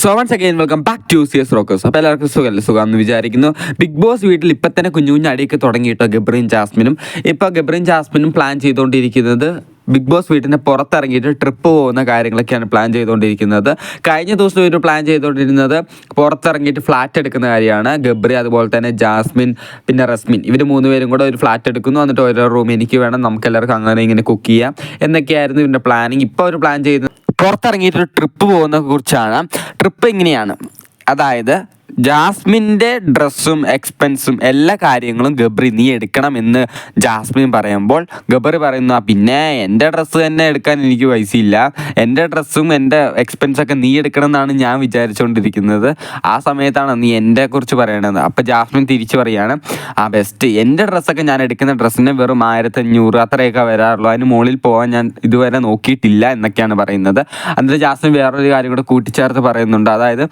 So once again welcome back to C S rockers അപ്പോൾ എല്ലാവർക്കും സുഖമല്ലേ സുഖം എന്ന് വിചാരിക്കുന്നു. ബിഗ് ബോസ് വീട്ടിൽ ഇപ്പം തന്നെ കുഞ്ഞു കുഞ്ഞു അടിയൊക്കെ തുടങ്ങിയിട്ടോ ഗബ്രീൻ ജാസ്മിനും. ഇപ്പോൾ ഗബ്രീൻ ജാസ്മിനും പ്ലാൻ ചെയ്തുകൊണ്ടിരിക്കുന്നത് ബിഗ് ബോസ് വീട്ടിന്റെ പുറത്തിറങ്ങിയിട്ട് ട്രിപ്പ് പോകുന്ന കാര്യങ്ങളൊക്കെയാണ് പ്ലാൻ ചെയ്തുകൊണ്ടിരിക്കുന്നത് കഴിഞ്ഞ ദിവസം ഇവർ പ്ലാൻ ചെയ്തുകൊണ്ടിരുന്നത് പുറത്തിറങ്ങിയിട്ട് ഫ്ലാറ്റ് എടുക്കുന്ന കാര്യമാണ്. ഗബ്രി അതുപോലെ തന്നെ ജാസ്മിൻ പിന്നെ റസ്മിൻ. ഇവർ മൂന്ന് പേരും കൂടെ ഒരു ഫ്ലാറ്റ് എടുക്കുന്നു. എന്നിട്ട് ഓരോ റൂം എനിക്ക് വേണം. നമുക്ക് എല്ലാവർക്കും അങ്ങനെ ഇങ്ങനെ കുക്ക് ചെയ്യാം. എന്നൊക്കെയായിരുന്നു ഇവരുടെ പ്ലാനിങ് ഇപ്പോൾ അവർ പ്ലാൻ ചെയ്യുന്നത് പുറത്തിറങ്ങിയിട്ട് ഒരു ട്രിപ്പ് പോകുന്ന കുറിച്ചാണ് ട്രിപ്പ് എങ്ങനെയാണ്? അതായത് ജാസ്മിന്റെ ഡ്രസ്സും എക്സ്പെൻസും എല്ലാ കാര്യങ്ങളും ഗബ്രി നീ എടുക്കണം എന്ന് ജാസ്മിൻ പറയുമ്പോൾ ഗബ്രി പറയുന്നു "ആ, പിന്നെ എന്റെ ഡ്രസ്സ് തന്നെ എടുക്കാൻ എനിക്ക് പൈസയില്ല. എന്റെ ഡ്രസ്സും എന്റെ എക്സ്പെൻസൊക്കെ നീ എടുക്കണം എന്നാണ് ഞാൻ വിചാരിച്ചുകൊണ്ടിരിക്കുന്നത്. ആ സമയത്താണ് നീ എന്റെ കുറിച്ച് പറയണത് അപ്പോൾ ജാസ്മിൻ തിരിച്ചു പറയാണ് ആ ബെസ്റ്റ് എന്റെ ഡ്രസ്സൊക്കെ ഞാൻ എടുക്കുന്ന ഡ്രസ്സിന് വെറും ആയിരത്തഞ്ഞൂറ് അത്രയൊക്കെ വരാറുള്ളൂ. അതിന് മുകളിൽ പോകാൻ ഞാൻ ഇതുവരെ നോക്കിയിട്ടില്ല എന്നൊക്കെയാണ് പറയുന്നത്. എന്നിട്ട് ജാസ്മിൻ വേറൊരു കാര്യം കൂടെ കൂട്ടിച്ചേർത്ത് പറയുന്നുണ്ട്. അതായത്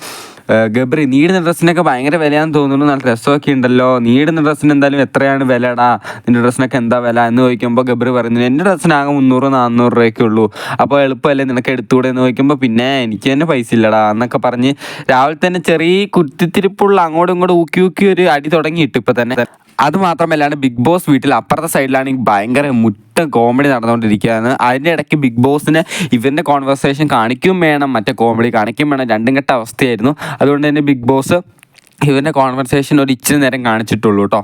ഗബ്രി നീടുന്ന ഡ്രസ്സിനൊക്കെ ഭയങ്കര വിലയാന്ന് തോന്നുന്നു. നല്ല രസമൊക്കെ ഉണ്ടല്ലോ. നീടുന്ന ഡ്രസ്സിന് എന്തായാലും എത്രയാണ് വിലടാ? നിന്റെ ഡ്രസ്സിനൊക്കെ എന്താ വില എന്ന് ചോദിക്കുമ്പോൾ ഗബ്രി പറയുന്നു എന്റെ ഡ്രസ്സിനാകെ മുന്നൂറ് നാന്നൂറ് രൂപയൊക്കെ ഉള്ളൂ. അപ്പോൾ എളുപ്പമല്ലേ നിനക്ക് എടുത്തുകൂടെ എന്ന് ചോദിക്കുമ്പോൾ പിന്നെ എനിക്ക് തന്നെ പൈസ ഇല്ലടാ എന്നൊക്കെ പറഞ്ഞ് രാവിലെ തന്നെ ചെറിയ കുത്തിത്തിരിപ്പുള്ള അങ്ങോട്ടും ഇങ്ങോട്ടും ഊക്കി ഊക്കി ഒരു അടി തുടങ്ങിയിട്ട് ഇപ്പം തന്നെ. അത് മാത്രമല്ലാണ്ട് ബിഗ് ബോസ് വീട്ടിൽ അപ്പുറത്തെ സൈഡിലാണെങ്കിൽ ഭയങ്കര മുട്ട കോമഡി നടന്നുകൊണ്ടിരിക്കുകയാണ്. അതിന്റെ ഇടയ്ക്ക് ബിഗ് ബോസിന് ഇവന്റെ കോൺവെർസേഷൻ കാണിക്കും വേണം മറ്റേ കോമഡി കാണിക്കും വേണം. രണ്ടും കെട്ട അവസ്ഥയായിരുന്നു. അതുകൊണ്ട് തന്നെ ബിഗ് ബോസ് ഇവന്റെ കോൺവെർസേഷൻ ഒരു ഇച്ചിരി നേരം കാണിച്ചിട്ടുള്ളൂ കേട്ടോ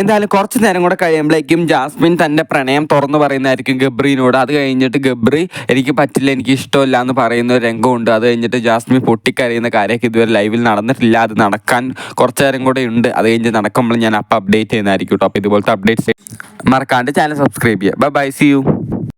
എന്തായാലും കുറച്ച് നേരം കൂടെ കഴിയുമ്പോഴേക്കും ജാസ്മിൻ തന്റെ പ്രണയം തുറന്നു പറയുന്നതായിരിക്കും ഗബ്രീനോട്. അത് കഴിഞ്ഞിട്ട് ഗബ്രി എനിക്ക് പറ്റില്ല എനിക്ക് ഇഷ്ടമില്ല എന്ന് പറയുന്ന ഒരു രംഗമുണ്ട്. അത് കഴിഞ്ഞിട്ട് ജാസ്മിൻ പൊട്ടിക്കരയുന്ന കാര്യമൊക്കെ ഇതുവരെ ലൈവിൽ നടന്നിട്ടില്ല. അത് നടക്കാൻ കുറച്ച് നേരം കൂടെ ഉണ്ട്. അത് കഴിഞ്ഞ് നടക്കുമ്പോൾ ഞാൻ അപ്പം അപ്ഡേറ്റ് ചെയ്യുന്നതായിരിക്കും കേട്ടോ. അപ്പോൾ ഇതുപോലത്തെ അപ്ഡേറ്റ്സ് മറക്കാണ്ട് ചാനൽ സബ്സ്ക്രൈബ് ചെയ്യുക. Bye bye see you